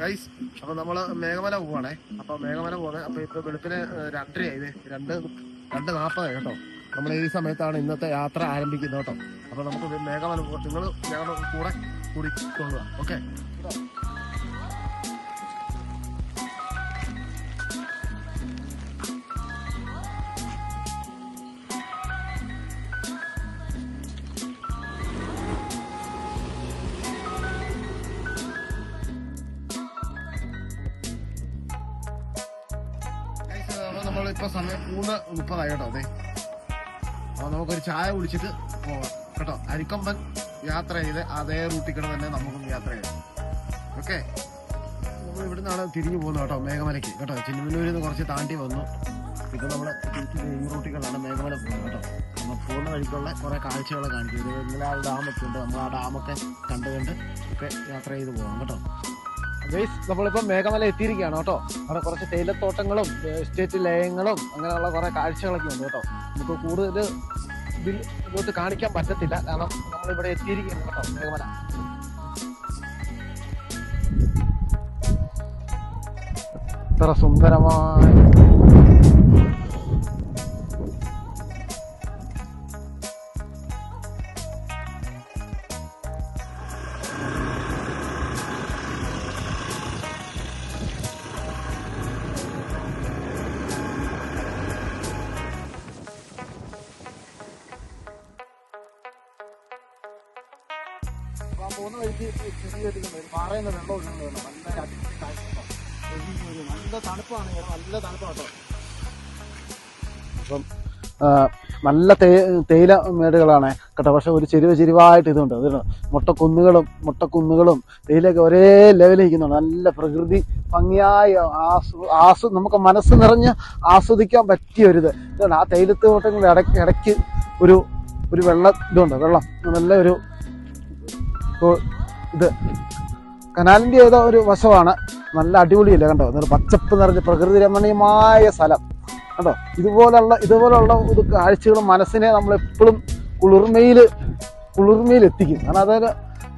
Guys അപ്പൊ നമ്മൾ മേഘമല പോവാണേ. അപ്പൊ മേഘമല പോവാണ്. അപ്പൊ ഇപ്പൊ വെളുപ്പിന് രണ്ടരയായി രണ്ട് രണ്ട് നാൽപ്പതായി കേട്ടോ. നമ്മൾ ഈ സമയത്താണ് ഇന്നത്തെ യാത്ര ആരംഭിക്കുന്നത് കേട്ടോ. അപ്പൊ നമുക്ക് മേഘമല പോവാം നിങ്ങൾ ഞങ്ങളുടെ കൂടെ കൂടിക്കൊള്ളുക ഓക്കെ നമ്മളിപ്പോ സമയം മൂന്ന് മുപ്പതായി കേട്ടോ അതെ അപ്പൊ നമുക്കൊരു ചായ കുടിച്ചിട്ട് പോവാം കേട്ടോ അരിക്കൊമ്പൻ യാത്ര ചെയ്ത് അതേ റൂട്ടിൽ കൂടെ തന്നെ നമുക്കും യാത്ര ചെയ്യാം. ഓക്കെ? നമ്മൾ ഇവിടുന്നാണ് തിരിഞ്ഞു പോകുന്നത് കേട്ടോ മേഘമലയ്ക്ക്. കേട്ടോ ചിന്നമല്ലൂരിൽ നിന്ന് കുറച്ച് താണ്ടി വന്നു. ഇത് നമ്മുടെ ഈ റൂട്ടിലാണ് മേഘമല പോകുന്നത് കേട്ടോ. നമ്മൾ പോകുന്ന വഴിക്കുള്ള കുറെ കാഴ്ചകളൊക്കെ കാണിച്ചു ഇന്നലെ ആ ഡാമൊക്കെ ഉണ്ട് നമ്മൾ ആ ഡാമൊക്കെ കണ്ട് കണ്ട് ഒക്കെ യാത്ര ചെയ്ത് പോകാം കേട്ടോ. ഗൈസ് നമ്മളിപ്പോൾ മേഘമല എത്തിയിരിക്കുകയാണ് കേട്ടോ. അവിടെ കുറച്ച് തേയിലത്തോട്ടങ്ങളും എസ്റ്റേറ്റ് ലയങ്ങളും അങ്ങനെയുള്ള കുറെ കാഴ്ചകളൊക്കെ ഉണ്ട് കേട്ടോ. നമുക്ക് കൂടുതൽ ഇതിൽ ഇങ്ങോട്ട് കാണിക്കാൻ പറ്റത്തില്ല. കാരണം നമ്മളിവിടെ എത്തിയിരിക്കുകയാണ് കേട്ടോ മേഘമല. ഇത്ര സുന്ദരമായ പോകുന്ന വഴിക്ക് ചെറിയൊരു പാറയിൽ നിന്ന് വെള്ളം ഒഴുകുന്നത് നല്ല അടിപൊളി കാഴ്ച. നല്ല തണുപ്പാണ്. നല്ല തണുപ്പാട്ടോ അപ്പം നല്ല തേ തേയില മേടുകളാണ് കേട്ടോ. പക്ഷെ ഒരു ചെരുവ ചെരുവായിട്ട് ഇതുണ്ട്. അതുണ്ട് മുട്ടക്കുന്നുകളും മുട്ടക്കുന്നുകളും തേയിലയൊക്കെ ഒരേ ലെവലിൽ ഇരിക്കുന്നുണ്ട്. നല്ല പ്രകൃതി ഭംഗിയായി ആസ്വ ആസ്വ നമുക്ക് മനസ്സ് നിറഞ്ഞ് ആസ്വദിക്കാൻ പറ്റിയ ഒരു ഇത്. ഇതാണ് ആ തേയിലത്തോട്ടങ്ങളുടെ ഇടയ്ക്ക് ഇടയ്ക്ക് ഒരു ഒരു വെള്ളം ഇതുണ്ട്. വെള്ളം. നല്ല ഒരു ഇപ്പൊ ഇത് കനാലിന്റെ ഏതോ ഒരു വശമാണ്. നല്ല അടിപൊളിയല്ലേ കണ്ടോ? നല്ല പച്ചപ്പ് നിറഞ്ഞ പ്രകൃതി രമണീയമായ സ്ഥലം. കണ്ടോ? ഇതുപോലുള്ള ഇതുപോലുള്ള ഒരു കാഴ്ചകൾ മനസ്സിനെ നമ്മൾ എപ്പോഴും കുളിർമയിൽ കുളിർമയിൽ എത്തിക്കും. കാരണം അതായത്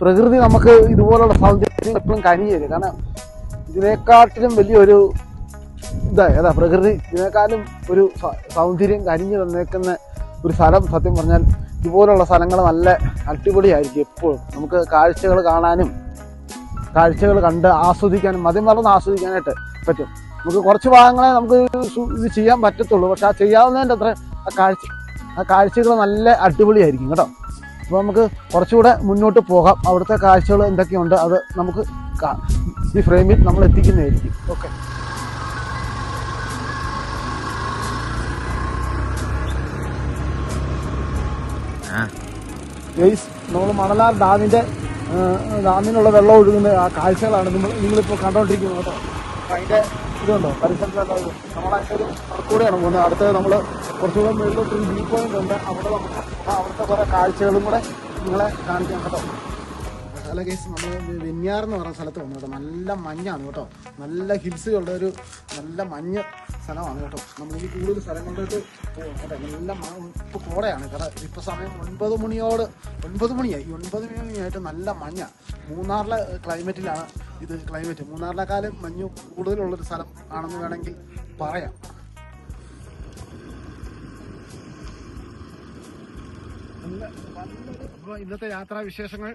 പ്രകൃതി നമുക്ക് ഇതുപോലുള്ള സൗന്ദര്യം എപ്പോഴും കനിയരുത് കാരണം ഇതിനെക്കാട്ടിലും വലിയൊരു ഇതാ ഏതാ പ്രകൃതി. ഇതിനേക്കാളും ഒരു സൗന്ദര്യം കനിഞ്ഞു തന്നേക്കുന്ന ഒരു സ്ഥലം സത്യം പറഞ്ഞാൽ ഇതുപോലുള്ള സ്ഥലങ്ങൾ നല്ല അടിപൊളിയായിരിക്കും എപ്പോഴും. നമുക്ക് കാഴ്ചകൾ കാണാനും കാഴ്ചകൾ കണ്ട് ആസ്വദിക്കാനും മതി മറന്ന് ആസ്വദിക്കാനായിട്ട് പറ്റും. നമുക്ക് കുറച്ച് ഭാഗങ്ങളെ നമുക്ക് ഇത് ചെയ്യാൻ പറ്റത്തുള്ളൂ. പക്ഷെ ആ ചെയ്യാവുന്നതിന്റെ അത്ര ആ കാഴ്ച ആ കാഴ്ചകൾ നല്ല അടിപൊളിയായിരിക്കും കേട്ടോ. അപ്പോൾ നമുക്ക് കുറച്ചുകൂടെ മുന്നോട്ട് പോകാം. അവിടുത്തെ കാഴ്ചകൾ എന്തൊക്കെയുണ്ട് അത് നമുക്ക് ഈ ഫ്രെയിമിൽ നമ്മൾ എത്തിക്കുന്നതായിരിക്കും. ഓക്കെ. നമ്മൾ മണലാർ ഡാമിന്റെ ഡാമിനുള്ള വെള്ളം ഒഴുകുന്ന ആ കാഴ്ചകളാണ് നിങ്ങൾ നിങ്ങളിപ്പോൾ കണ്ടോണ്ടിരിക്കുന്നത് അതിന്റെ ഇതുണ്ടോ? പരിസരത്തുള്ള നമ്മളതിന്റെ ഒരു കൂടെയാണ് പോകുന്നത്. അടുത്തത് നമ്മൾ കുറച്ചുകൂടെ മുകളിലോട്ട് ഒരു വ്യൂ പോയിന്റ് ഉണ്ട്. അവിടെ നമുക്ക് അവിടുത്തെ കുറേ കാഴ്ചകളും കൂടെ നിങ്ങളെ കാണിക്കാം കേട്ടോ. ഹലോ കേസ് നമ്മൾ വെഞ്ഞാർ എന്ന് പറയുന്ന സ്ഥലത്ത് വന്നു കേട്ടോ. നല്ല മഞ്ഞാണ് കേട്ടോ. നല്ല ഹിൽസുകളുടെ ഒരു നല്ല മഞ്ഞ് സ്ഥലമാണ് കേട്ടോ. ഈ കൂടുതൽ സ്ഥലങ്ങളിലോട്ട് നല്ല ഇപ്പോൾ കോടയാണ്. കേട്ടോ ഇപ്പോൾ സമയം ഒൻപത് മണിയോട് ഒൻപത് മണിയായി. ഒൻപത് മണിയായിട്ട് നല്ല മഞ്ഞ. മൂന്നാറിലെ ക്ലൈമറ്റിലാണ് ഇത് ക്ലൈമറ്റ്. മൂന്നാറിലെക്കാളും മഞ്ഞ് കൂടുതലുള്ളൊരു സ്ഥലം ആണെന്ന് വേണമെങ്കിൽ പറയാം. അപ്പോൾ ഇന്നത്തെ യാത്രാ വിശേഷങ്ങൾ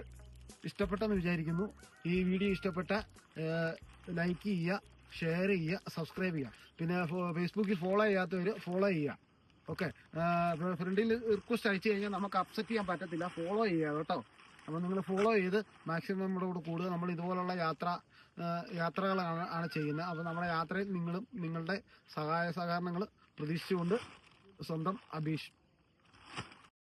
ഇഷ്ടപ്പെട്ടെന്ന് വിചാരിക്കുന്നു. ഈ വീഡിയോ ഇഷ്ടപ്പെട്ട ലൈക്ക് ചെയ്യുക. ഷെയർ ചെയ്യുക സബ്സ്ക്രൈബ് ചെയ്യുക. പിന്നെ ഫേസ്ബുക്കിൽ ഫോളോ ചെയ്യാത്തവർ ഫോളോ ചെയ്യുക. ഓക്കെ ഫ്രണ്ടിൽ റിക്വസ്റ്റ് അയച്ചു കഴിഞ്ഞാൽ നമുക്ക് അപ്സെറ്റ് ചെയ്യാൻ പറ്റത്തില്ല. ഫോളോ ചെയ്യുക കേട്ടോ. അപ്പോൾ നിങ്ങൾ ഫോളോ ചെയ്ത് മാക്സിമം നമ്മുടെ കൂടെ കൂടുക. നമ്മൾ ഇതുപോലുള്ള യാത്ര യാത്രകളാണ് ആണ് ചെയ്യുന്നത്. അപ്പോൾ നമ്മുടെ യാത്രയിൽ നിങ്ങളും നിങ്ങളുടെ സഹായ സഹകരണങ്ങൾ പ്രതീക്ഷിച്ചുകൊണ്ട് സ്വന്തം അബീഷ്